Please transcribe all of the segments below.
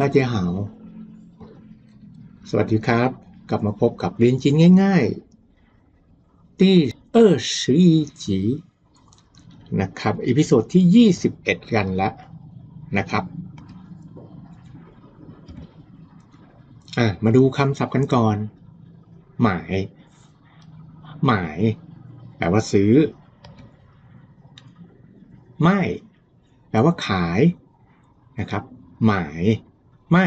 แาะเจ๊หาว สวัสดีครับ กลับมาพบกับเรียนจีนง่ายๆ ที่เออชีจีนะครับอีพิโซดที่ 21 กันแล้วนะครับมาดูคำศัพท์กันก่อน หมาย หมาย แปลว่าซื้อ ไม่ แปลว่าขายนะครับ หมาย ไม่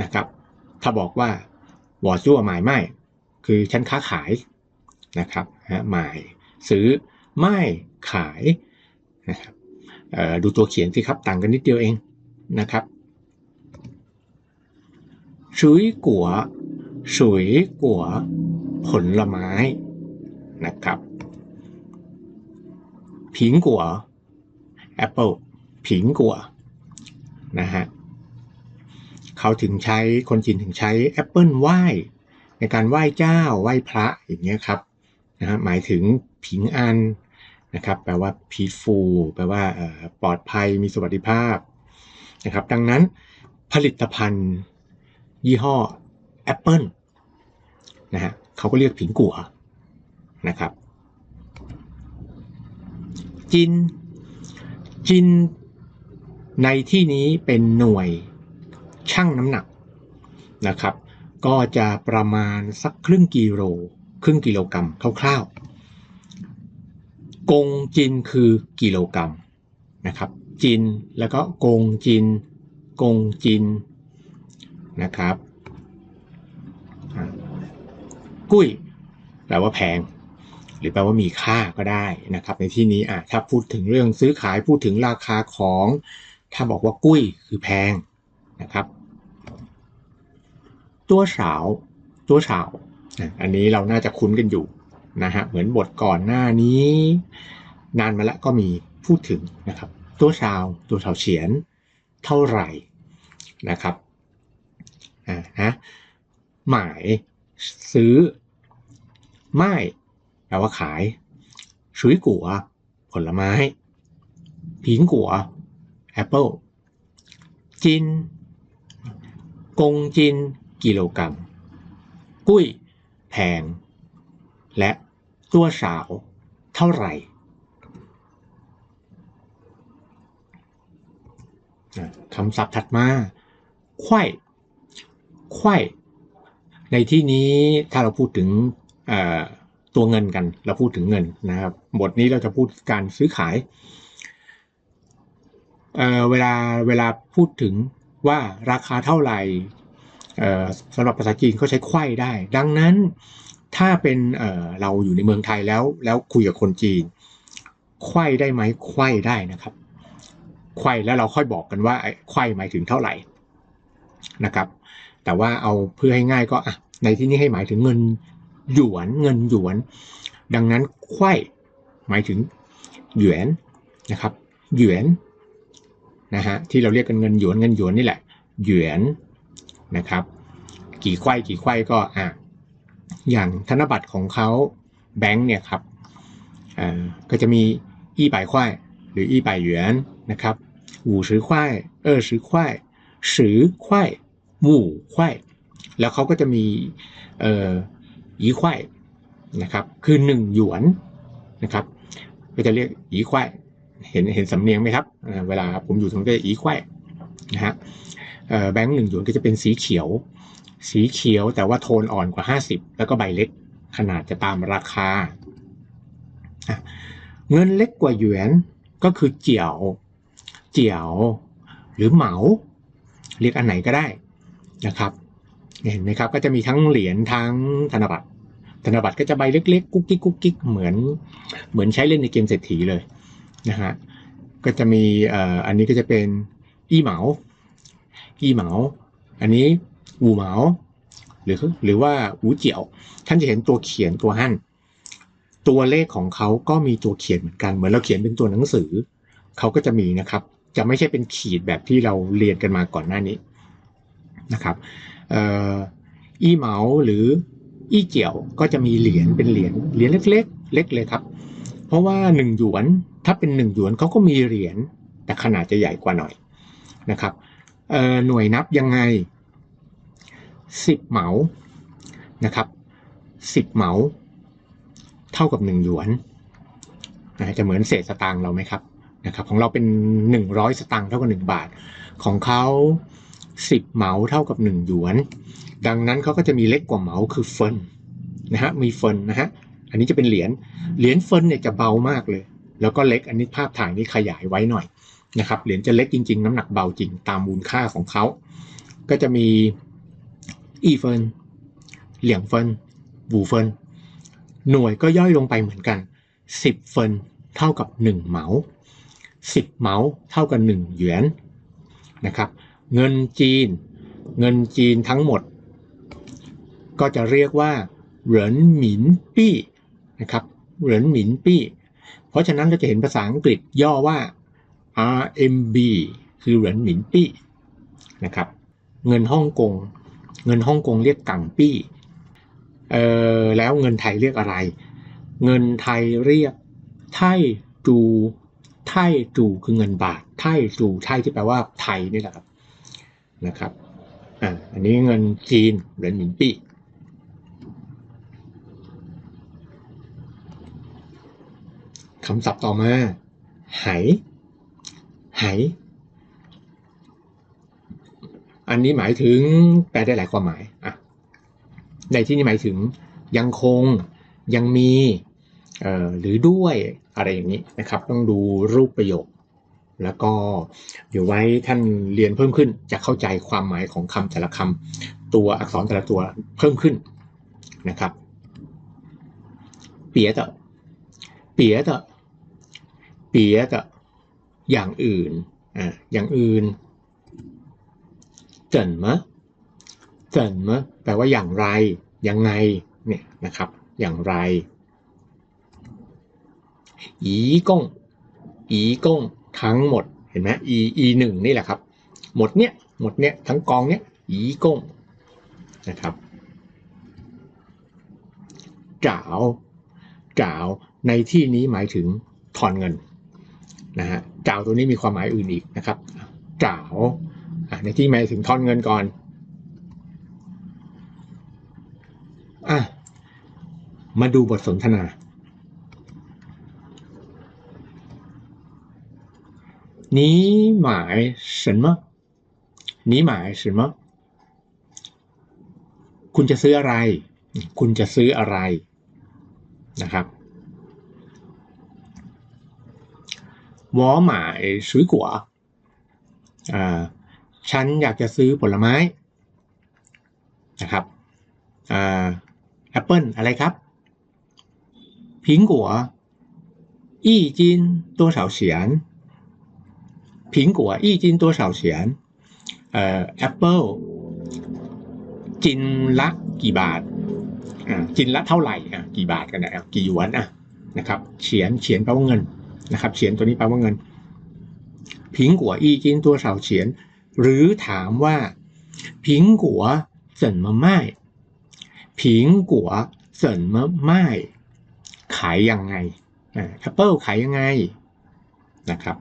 นะครับ ถ้าบอกว่าวอซัวหมายไม่ คือฉันค้าขายนะครับฮะหมายซื้อไม่ขายนะครับดูตัวเขียนสิครับต่างกันนิดเดียวเองนะครับสุยกัวสุยกัวผลไม้นะครับผิงกัวแอปเปิลผิงกัวนะฮะ เขาถึงใช้คนจีนถึงใช้แอปเปิลไหว้ ในการไหว้เจ้าไหว้พระอย่างเงี้ยครับนะฮะหมายถึงผิงอันนะครับแปลว่าพีฟูแปลว่าปลอดภัยมีสวัสดิภาพนะครับดังนั้นผลิตภัณฑ์ยี่ห้อ Apple นะฮะเขาก็เรียกผิงกัวนะครับจินจินในที่นี้เป็นหน่วย ชั่งน้ำหนักนะครับ ก็จะประมาณสักครึ่งกิโลครึ่งกิโลกรัมคร่าวๆ กงจินคือกิโลกรัมนะครับ จินแล้วก็กงจิน กงจินนะครับกุ้ยแปลว่าแพง หรือแปลว่ามีค่าก็ได้นะครับ ในที่นี้อะถ้าพูดถึงเรื่องซื้อขายพูดถึงราคาของ ถ้าบอกว่ากุ้ยคือแพง นะครับตัวสาวตัวสาวอันนี้เราน่าจะคุ้นกันอยู่นะฮะเหมือนบทก่อนหน้านี้ นานมาแล้วก็มีพูดถึงนะครับ ตัวสาวตัวสาวเฉียนเท่าไหร่นะครับอ่านะหมายซื้อไม่แปลว่าขายสุยกัวผลไม้ผิงกัวแอปเปิลจิน กงจิน กิโลกรัม กุ้ย แพง และตัวสาว เท่าไหร่คำศัพท์ถัดมาไขว้ไขว้ในที่นี้ถ้าเราพูดถึงตัวเงินกัน เราพูดถึงเงินนะครับ บทนี้เราจะพูดการซื้อขายเเวลาเวลาพูดถึง ว่าราคาเท่าไหร่สำหรับภาษาจีนเขาใช้ไขว้ได้ ดังนั้นถ้าเป็นเเราอยู่ในเมืองไทยแล้วแล้วคุยกับคนจีนไขว้ได้ไหมไขว้ได้นะครับไขว้แล้วเราค่อยบอกกันว่าไอ้ไขว้หมายถึงเท่าไหร่นะครับ แต่ว่าเอาเพื่อให้ง่ายก็อะในที่นี้ให้หมายถึงเงินหยวนเงินหยวน ดังนั้นไขว้หมายถึงหยวนนะครับหยวน นะฮะที่เราเรียกกันเงินหยวนเงินหยวนนี่แหละ หยวนนะครับ กี่ไข่กี่ไข่ก็อะอย่างธนบัตรของเขาแบงค์เนี่ยครับอ่าก็จะมีอี้ใบไข่หรืออี้ใบหยวนนะครับหูซื้อไข่เออซื้อไข่ซื้อไข่หูไข่แล้วเขาก็จะมีเอ่อยีไข่นะครับ คือหนึ่งหยวนนะครับ ก็จะเรียกอีไข่ เห็นเห็นสำเนียงไหมครับเวลาผมอยู่ตรงนี้ก็อีไขว้นะฮะแบงค์หนึ่งหยวนก็จะเป็นสีเขียว สีเขียวแต่ว่าโทนอ่อนกว่า 50 แล้วก็ใบเล็กขนาดจะตามราคา เงินเล็กกว่าหยวนก็คือเจียว เจียว หรือเหมา เรียกอันไหนก็ได้นะครับเห็นไหมครับก็จะมีทั้งเหรียญทั้งธนบัตรธนบัตรก็จะใบเล็กๆ กุ๊กกิ๊กกุ๊กกิ๊กเหมือน เหมือนใช้เล่นในเกมเศรษฐีเลย นะฮะก็จะมีอันนี้ก็จะเป็นอีเหมาอีเหมา อันนี้อูเหมา หรือหรือว่าอูเจียว ท่านจะเห็นตัวเขียนตัวหั่นตัวเลขของเขาก็มีตัวเขียนเหมือนกัน เหมือนเราเขียนเป็นตัวหนังสือ เขาก็จะมีนะครับ จะไม่ใช่เป็นขีดแบบที่เราเรียนกันมาก่อนหน้านี้นะครับอีเหมาหรืออีเจียวก็จะมีเหรียญเป็นเหรียญเหรียญเล็กๆ เล็กเลยครับ เพราะว่าหนึ่งหยวน ถ้าเป็นหนึ่งหยวนเขาก็มีเหรียญแต่ขนาดจะใหญ่กว่าหน่อยนะครับหน่วยนับยังไงสิบเหมานะครับสิบเหมา เท่ากับหนึ่งหยวนจะเหมือนเศษสตางค์เราไหมครับนะครับของเราเป็นหนึ่งร้อยสตางค์เท่ากับหนึ่งบาท ของเขาสิบเหมาเท่ากับหนึ่งหยวน ดังนั้นเขาก็จะมีเล็กกว่าเหมาคือเฟินนะฮะมีเฟินนะฮะอันนี้จะเป็นเหรียญเหรียญเฟินเนี่ยจะเบามากเลย แล้วก็เล็กอันนี้ภาพถ่ายนี้ขยายไว้หน่อยนะครับเหรียญจะเล็กจริง ๆ น้ำหนักเบาจริงตามมูลค่าของเขา ก็จะมีอีเฟินเหลียงเฟินบูเฟินหน่วยก็ย่อยลงไปเหมือนกัน 10 เฟินเท่ากับ 1 เหมา 10 เหมาเท่ากับ 1 หยวนนะครับเงินจีน เงินจีนทั้งหมด ก็จะเรียกว่าเหรินหมินปี้นะครับเหรินหมินปี้ เพราะฉะนั้นเราจะเห็นภาษาอังกฤษย่อว่า RMB คือเหรินหมินปี้นะครับ เงินฮ่องกง เงินฮ่องกงเรียกกังปี้เอ่อแล้วเงินไทยเรียกอะไร เงินไทยเรียกไทจูไทจูคือเงินบาท ไทจูไทที่แปลว่าไทยนี่แหละครับนะครับอ่าอันนี้เงินจีนเหรียญหมินปี้ คำศัพท์ต่อมา ไหไหอันนี้หมายถึงแปลได้หลายความหมายอะในที่นี้หมายถึงยังคงยังมีเอ่อหรือด้วยอะไรอย่างนี้นะครับ ต้องดูรูปประโยค แล้วก็เดี๋ยวไว้ท่านเรียนเพิ่มขึ้นจะเข้าใจความหมายของคำแต่ละคำตัวอักษรแต่ละตัวเพิ่มขึ้นนะครับ เปียเตอเปียเตอ เปียเตอย่างอื่นอ่าอย่างอื่นเจินมะเจินมะแปลว่าอย่างไร ยังไงเนี่ยนะครับ อย่างไรอีกงอีกงทั้งหมดเห็นไหมอีอีหนึ่งนี่แหละครับ หมดเนี้ยหมดเนี้ยทั้งกองเนี้ยอีกงนะครับจ๋าวจ๋าวในที่นี้หมายถึงถอนเงิน นะฮะจ๋าวตัวนี้มีความหมายอื่นอีกนะครับจ๋าวในที่หมายถึงทอนเงินก่อน อ่ะ มาดูบทสนทนา 你买什么你买什么คุณจะซื้ออะไร คุณจะซื้ออะไร นะครับ วอหมายซื้อกัวฉันอยากจะซื้อผลไม้นะครับแอปเปิลอะไรครับพิงกัวอี้จินตัวเฉาเฉียนพิงกัวอี้จินตัวเฉาเฉียนแอปเปิลจินละกี่บาทจินละเท่าไหร่กี่บาทกันนะกี่หยวนนะครับเฉียนเฉียนแปลว่าเงิน นะครับเฉียนตัวนี้แปลว่าเงินผิงกัวอี้จินตัวเสาเฉียน หรือถามว่าผิงกัวเสินมาไม่ผิงกัวเสินมาไม่ขายยังไงแอปเปิลขายยังไงนะครับ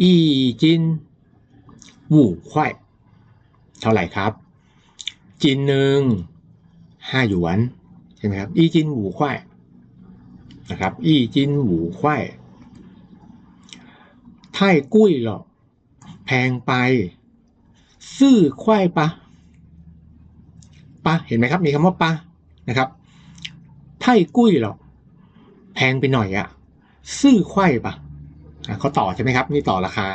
อีจินหู่ควายเท่าไหร่ครับ จินหนึ่งห้าหยวน ไหมครับอีจินหูควายนะครับอีจินหูควายไทยกุ้ยหรอแพงไป ซื่อควายปะปะเห็นไหมครับ มีคำว่าปะนะครับไทยกุ้ยหรอแพงไปหน่อยอะซื่อควายปะเขาต่อใช่ไหมครับ นี่ต่อราคา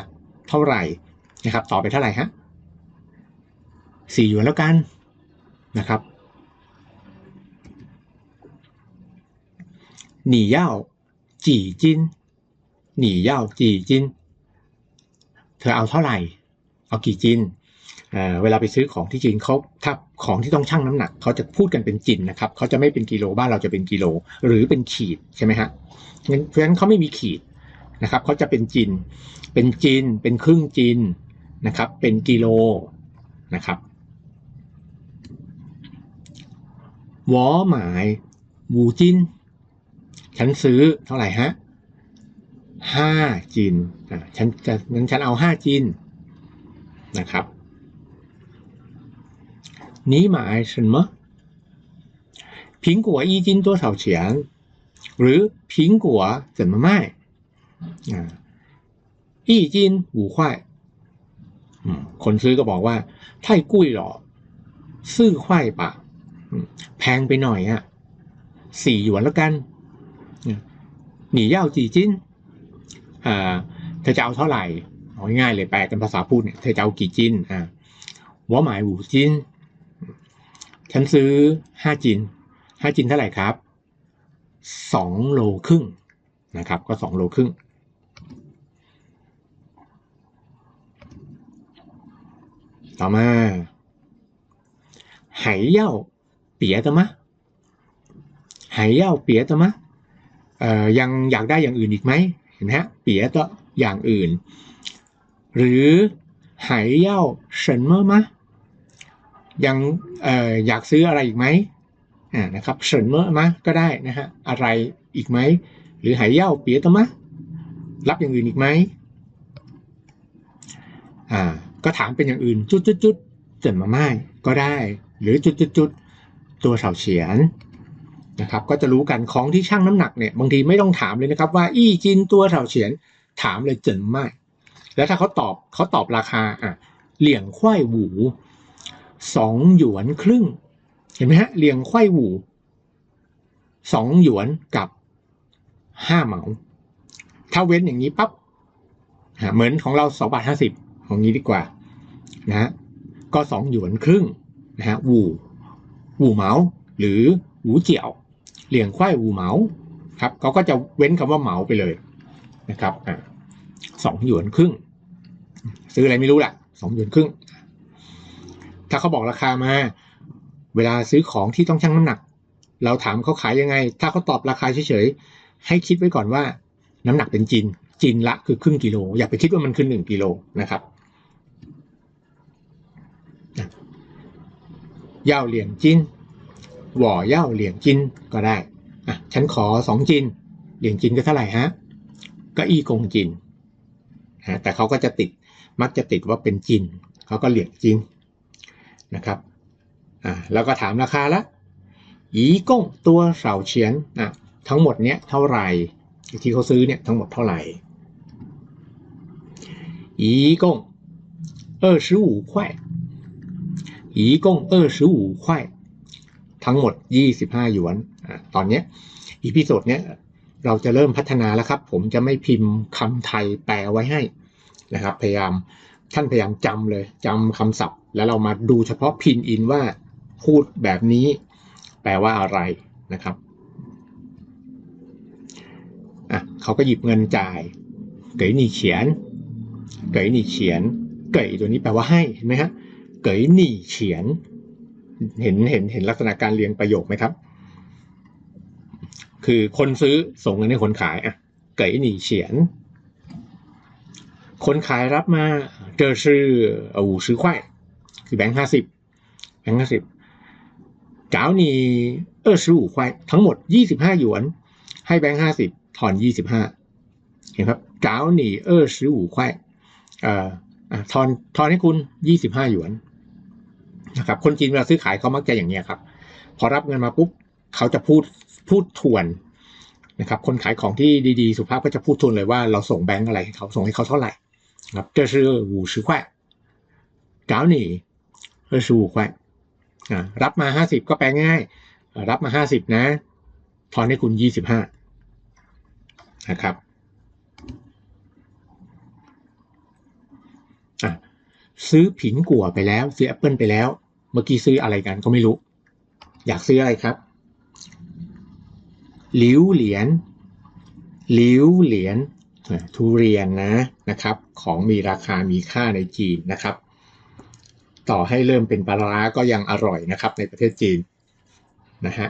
เท่าไหร่นะครับ ต่อไปเท่าไหร่ฮะสี่หยวนแล้วกันนะครับ หนีเย่าจีจินหนีเย่าจีจินเธอเอาเท่าไหร่ เอากี่จินเเวลาไปซื้อของที่จีนเขาถ้าของที่ต้องชั่งน้ำหนักเขาจะพูดกันเป็นจินนะครับเขาจะไม่เป็นกิโลบ้านเราจะเป็นกิโล หรือเป็นขีดใช่ไหมฮะเพราะฉะนั้นเขาไม่มีขีดนะครับเขาจะเป็นจิน เป็นจิน เป็นครึ่งจินนะครับ เป็นกิโลนะครับวอหมายวูจิน ฉันซื้อเท่าไหร่ฮะ ห้าจินอ่ะฉันจะงั้นฉันเอาห้าจินนะครับ你买什么苹果一斤多少钱หรือ苹果怎么卖อ่า一斤五块อืมคนซื้อก็บอกว่า太贵了四块吧อืมแพงไปหน่อยอ่ะสี่หยวนแล้วกันอืม หนีเย่าจีจินเธอจะเอาเท่าไหร่ง่ายเลยแปลเป็นภาษาพูดเนี่ยเธอจะเอากี่จินอ่าว่าหมายหูจินฉันซื้อห้าจินห้าจินเท่าไหร่ครับสองโลครึ่งนะครับ ก็สองโลครึ่งต่อมาไหเย่าเปียตมะไหเย่าเปียตมะ ยังอยากได้อย่างอื่นอีกไหมเห็นไหมเปียต่ออย่างอื่น หรือหายเย่าเฉินเมื่อมะยังออยากซื้ออะไรอีกไหมอ่นะครับเฉินเมื่อมะก็ได้นะฮะอะไรอีกไหม หรือหายเย่าเปียต่อมะรับอย่างอื่นอีกไหมอ่าก็ถามเป็นอย่างอื่นจุดจุดจุดเจินมาไม่ก็ได้ หรือจุดจุดจุดตัวเสาเฉียน นะครับก็จะรู้กันของที่ชั่งน้ำหนักเนี่ยบางทีไม่ต้องถามเลยนะครับว่าอี้จินตัวเฉาเฉียนถามเลยเจินไม่แล้วถ้าเขาตอบเขาตอบราคาอะเหลี่ยงควายหูสองหยวนครึ่ง เห็นไหมฮะเหลี่ยงควายหูสองหยวนกับห้าเหมาถ้าเว้นอย่างนี้ปั๊บอะเหมือนของเราสองบาทห้าสิบของนี้ดีกว่านะฮะก็สองหยวนครึ่งนะฮะวูวูเหมาหรือหูเจียว เหลียงควายวูเหมาครับเขาก็จะเว้นคำว่าเหมาไปเลยนะครับอ่าสองหยวนครึ่ง ซื้ออะไรไม่รู้แหละสองหยวนครึ่ง ถ้าเขาบอกราคามา เวลาซื้อของที่ต้องชั่งน้ำหนัก เราถามเขาขายยังไง ถ้าเขาตอบราคาเฉยๆให้คิดไว้ก่อนว่า น้ำหนักเป็นจินจินละคือครึ่งกิโล อย่าไปคิดว่ามันคือหนึ่งกิโลนะครับย่าเหลี่ยงจิน หว่อเย่าเหลี่ยงจินก็ได้อ่ะฉันขอสองจิน เหลี่ยงจินก็เท่าไหร่ฮะ ก็อีกงจินฮะแต่เขาก็จะติด มักจะติดว่าเป็นจิน เขาก็เหลี่ยงจินนะครับ อ่า แล้วก็ถามราคาละอีกงตัวเสาเฉียนอ่ะทั้งหมดเนี้ยเท่าไหร่ ที่เขาซื้อเนี่ยทั้งหมดเท่าไหร่อีกง二十五块一共二十五块 ทั้งหมด 25 หยวนอตอนนี้อีพิโซดเนี้ยเราจะเริ่มพัฒนาแล้วครับ ผมจะไม่พิมพ์คำไทยแปลไว้ให้นะครับ พยายามท่านพยายามจำเลยจำคำศัพท์ แล้วเรามาดูเฉพาะพินอินว่าพูดแบบนี้ แปลว่าอะไรนะครับอะเขาก็หยิบเงินจ่ายเก๋หนี่เฉียน เก๋หนี่เฉียน เก๋ตัวนี้แปลว่าให้เห็นไหมฮะเก๋หนี่เฉียน เห็นเห็นเห็นลักษณะการเรียงประโยคไหมครับ คือคนซื้อส่งเงินให้คนขายอะเก๋หนีเฉียน คนขายรับมาเจอชื่ออูซื้อควายคือแบงค์ห้าสิบแบงค์ห้าสิบจ้าวนีเออซื้ออูควายทั้งหมดยี่สิบห้าหยวน ให้แบงค์ห้าสิบถอนยี่สิบห้าเห็นครับจ้าวนีเออซื้ออูควายอ่ออะทอนทอนให้คุณยี่สิบห้าหยวน นะครับ คนจีนเวลาซื้อขายเขามักจะอย่างเนี้ยครับ พอรับเงินมาปุ๊บเขาจะพูดพูดทวนนะครับ คนขายของที่ดีๆ สุภาพก็จะพูดทวนเลยว่าเราส่งแบงค์อะไรให้เขาส่งให้เขาเท่าไหร่ครับ这是五十块找你二十五块อ่ารับมาห้าสิบก็แปลง่ายอ่ารับมาห้าสิบนะ ทอนให้คุณยี่สิบห้านะครับ ซื้อผิงกัวไปแล้ว ซื้อแอปเปิลไปแล้ว เมื่อกี้ซื้ออะไรกันก็ไม่รู้ อยากซื้ออะไรครับหลิวเหรียญหลิวเหรียญทุเรียนนะนะครับ ของมีราคามีค่าในจีนนะครับ ต่อให้เริ่มเป็นปลาร้าก็ยังอร่อยนะครับ ในประเทศจีนนะฮะ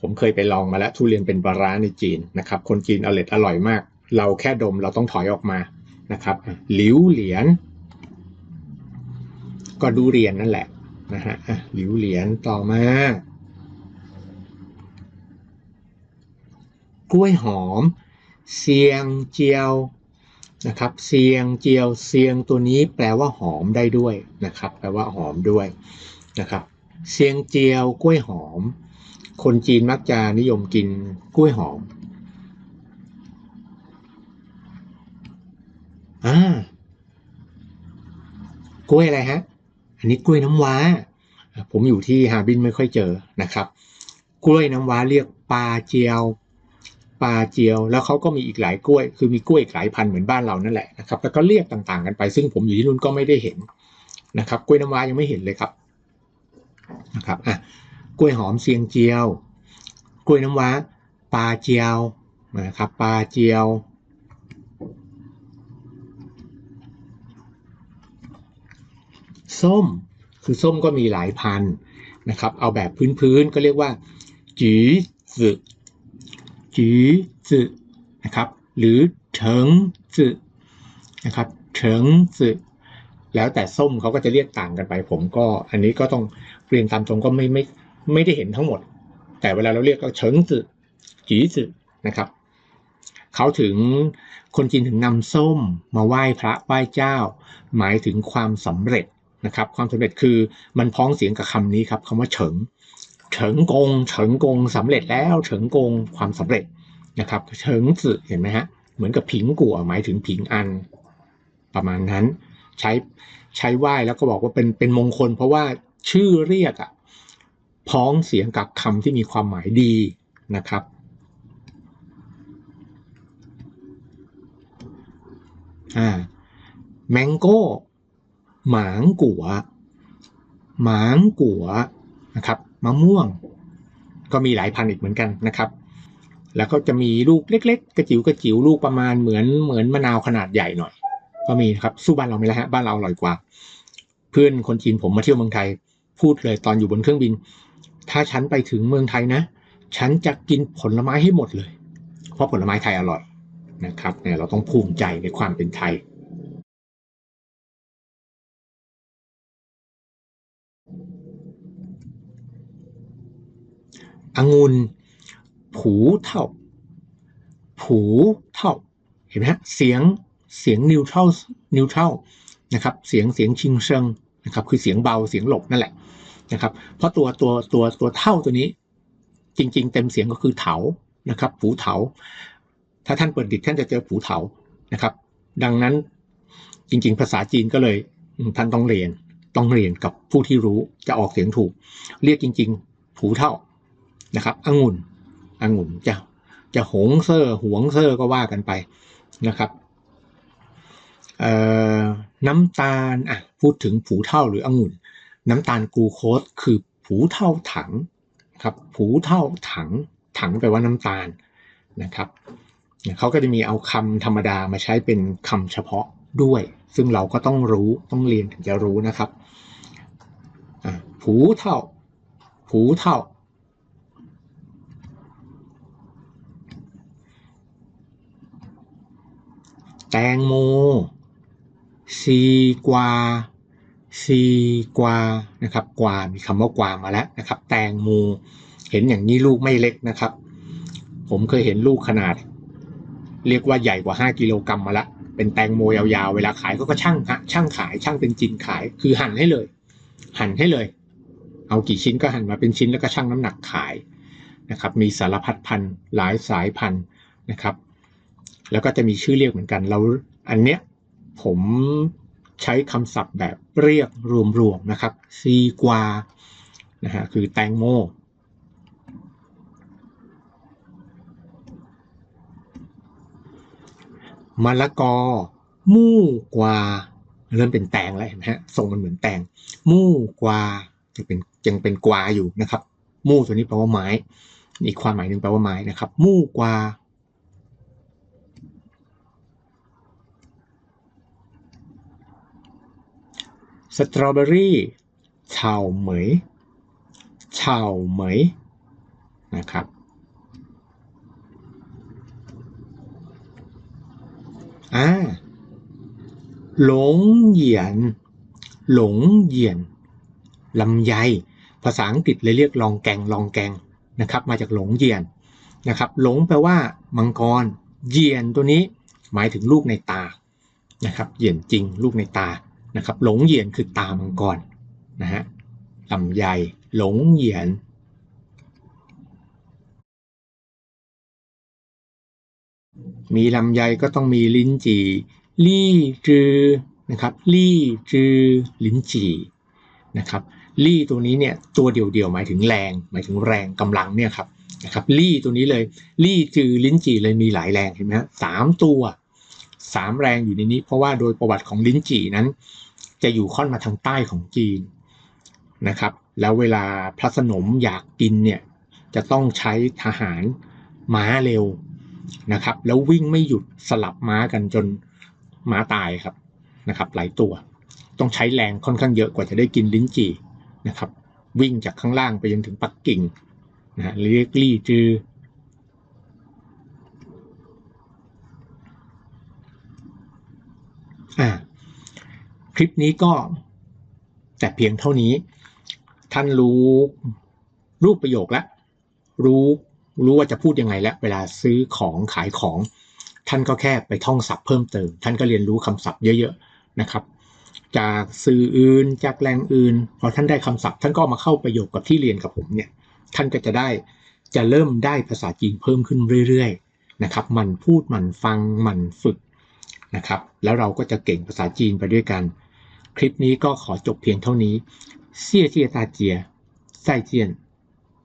ผมเคยไปลองมาแล้วทุเรียนเป็นปลาร้าในจีนนะครับ คนจีนอร่อยอร่อยมาก เราแค่ดมเราต้องถอยออกมา นะครับหลิวเหรียญก็ดูเหรียนนั่นแหละนะฮะหลิวเหรียญต่อมากล้วยหอมเซียงเจียวนะครับเซียงเจียวเซียงตัวนี้แปลว่าหอมได้ด้วยนะครับ แปลว่าหอมด้วยนะครับเซียงเจียวกล้วยหอม คนจีนมักจะนิยมกินกล้วยหอม อ่ากล้วยอะไรฮะ อันนี้กล้วยน้ำว้า ผมอยู่ที่ฮาบินไม่ค่อยเจอนะครับ กล้วยน้ำว้าเรียกปลาเจียวปลาเจียว แล้วเขาก็มีอีกหลายกล้วย คือมีกล้วยหลายพันเหมือนบ้านเรานั่นแหละนะครับแล้วก็เรียกต่างๆกันไป ซึ่งผมอยู่ที่นู่นก็ไม่ได้เห็นนะครับ กล้วยน้ำว้ายังไม่เห็นเลยครับนะครับอะกล้วยหอมเสียงเจียว กล้วยน้ำว้าปลาเจียวนะครับปลาเจียว ส้มคือส้มก็มีหลายพันนะครับ เอาแบบพื้นๆก็เรียกว่าจีจืจีจืนะครับ หรือเฉิงจืนะครับเฉิงจืแล้วแต่ส้มเขาก็จะเรียกต่างกันไป ผมก็อันนี้ก็ต้องเรียนตามตรงก็ไม่ไม่ไม่ได้เห็นทั้งหมด แต่เวลาเราเรียกก็เฉิงจืจีจืนะครับเขาถึงคนจีนถึงนำส้มมาไหว้พระไหว้เจ้า หมายถึงความสำเร็จ นะครับ ความสำเร็จคือมันพ้องเสียงกับคำนี้ครับคำว่าเฉิง เฉิงกง เฉิงกงสำเร็จแล้ว เฉิงกงความสำเร็จนะครับ เฉิงจือเห็นไหมฮะ เหมือนกับผิงกัวหมายถึงผิงอัน ประมาณนั้น ใช้ใช้ไหว้แล้วก็บอกว่าเป็นเป็นมงคล เพราะว่าชื่อเรียกอะพ้องเสียงกับคำที่มีความหมายดีนะครับอ่าแมงโก้ หมางกัวหมางกัวนะครับมะม่วง ก็มีหลายพันธุ์อีกเหมือนกันนะครับ แล้วก็จะมีลูกเล็ก ๆ กระจิ๋วกระจิ๋วลูกประมาณเหมือนเหมือนมะนาวขนาดใหญ่หน่อย ก็มีครับสู้บ้านเราไม่ละฮะบ้านเราอร่อยกว่า เพื่อนคนจีนผมมาเที่ยวเมืองไทย พูดเลยตอนอยู่บนเครื่องบิน ถ้าฉันไปถึงเมืองไทยนะ ฉันจะกินผลไม้ให้หมดเลย เพราะผลไม้ไทยอร่อยนะครับเนี่ยเราต้องภูมิใจในความเป็นไทย องุ่นผูเท่า ผูเท่า เห็นไหมฮะเสียงเสียงนิวทรัลนิวทรัลนะครับเสียงเสียงชิงเชิงนะครับคือเสียงเบาเสียงหลบนั่นแหละนะครับเพราะตัวตัวตัวตัวเท่าตัวนี้ จริง ๆ เต็มเสียงก็คือเถานะครับผูเถา ถ้าท่านเปิดดิกท่านจะเจอผูเถานะครับ ดังนั้นจริง ๆ ภาษาจีนก็เลยท่านต้องเรียนต้องเรียนกับผู้ที่รู้จะออกเสียงถูก เรียกจริง ๆ ผูเท่า นะครับองุ่นองุ่นจะจะหงเซอร์หวงเซอร์ก็ว่ากันไปนะครับน้ำตาลอะพูดถึงผูเท่าหรือองุ่น น้ำตาลกลูโคสคือผูเท่าถังครับผูเท่าถังถังแปลว่าน้ำตาลนะครับเขาก็จะมีเอาคำธรรมดามาใช้เป็นคำเฉพาะด้วย ซึ่งเราก็ต้องรู้ต้องเรียนถึงจะรู้นะครับผูเท่าผูเท่า แตงโมซีกวาซีกวานะครับกวามีคำว่ากวามาแล้วนะครับ แตงโมเห็นอย่างนี้ลูกไม่เล็กนะครับ ผมเคยเห็นลูกขนาด เรียกว่าใหญ่กว่า 5 กิโลกรัมมาแล้วเป็นแตงโมยาวๆ เวลาขายก็ก็ช่างฮะช่างขายช่างเป็นจินขายคือหั่นให้เลย หั่นให้เลย เอากี่ชิ้นก็หั่นมาเป็นชิ้นแล้วก็ช่างน้ำหนักขายนะครับ มีสารพัดพันธุ์หลายสายพันธุ์นะครับ แล้วก็จะมีชื่อเรียกเหมือนกันเราอันเนี้ยผมใช้คำศัพท์แบบเรียกรวมๆนะครับ ซีกวา นะฮะ คือแตงโม มะละกอ มู่กวา เริ่มเป็นแตงแล้วเห็นไหมฮะทรงมันเหมือนแตง มู่กวาจะเป็นยังเป็นกวาอยู่นะครับ มู่ตัวนี้แปลว่าไม้ อีกความหมายหนึ่งแปลว่าไม้นะครับ มู่กวา สตรอเบอรี่เฉาเหมยเฉาเหมยนะครับ อ่า หลงเหยียน หลงเหยียนลำไย ภาษาอังกฤษเลยเรียกลองแกงลองแกงนะครับ มาจากหลงเหยียนนะครับ หลงแปลว่ามังกรเหยียนตัวนี้หมายถึงลูกในตานะครับ เหยียนจริงลูกในตา นะครับหลงเหยียนคือตามังกรนะฮะลำไยหลงเหยียนมีลำไยก็ต้องมีลิ้นจี่ลี่จือนะครับลี่จือลิ้นจี่นะครับลี่ตัวนี้เนี่ยตัวเดียวๆหมายถึงแรง หมายถึงแรงกำลังเนี่ยครับนะครับลี่ตัวนี้เลยลี่จือลิ้นจี่เลยมีหลายแรงเห็นไหมฮะสามตัว สามแรงอยู่ในนี้ เพราะว่าโดยประวัติของลิ้นจี่นั้น จะอยู่ค่อนมาทางใต้ของจีนนะครับ แล้วเวลาพระสนมอยากกินเนี่ยจะต้องใช้ทหารม้าเร็วนะครับ แล้ววิ่งไม่หยุดสลับม้ากันจนม้าตายครับนะครับหลายตัว ต้องใช้แรงค่อนข้างเยอะกว่าจะได้กินลิ้นจี่นะครับ วิ่งจากข้างล่างไปจนถึงปักกิ่งนะฮะเรียกลี่จือ อ่าคลิปนี้ก็แต่เพียงเท่านี้ ท่านรู้รูปประโยคแล้วรู้รู้ว่าจะพูดยังไงแล้ว เวลาซื้อของขายของ ท่านก็แค่ไปท่องศัพท์เพิ่มเติม ท่านก็เรียนรู้คำศัพท์เยอะๆนะครับ จากสื่ออื่นจากแหล่งอื่นพอท่านได้คำศัพท์ ท่านก็มาเข้าประโยคกับที่เรียนกับผมเนี่ยท่านก็จะได้จะเริ่มได้ภาษาจีนเพิ่มขึ้นเรื่อยๆนะครับ มันพูดมันฟังมันฝึก นะครับ แล้วเราก็จะเก่งภาษาจีนไปด้วยกัน คลิปนี้ก็ขอจบเพียงเท่านี้เสี่ยเจียตาเจียไซเจียน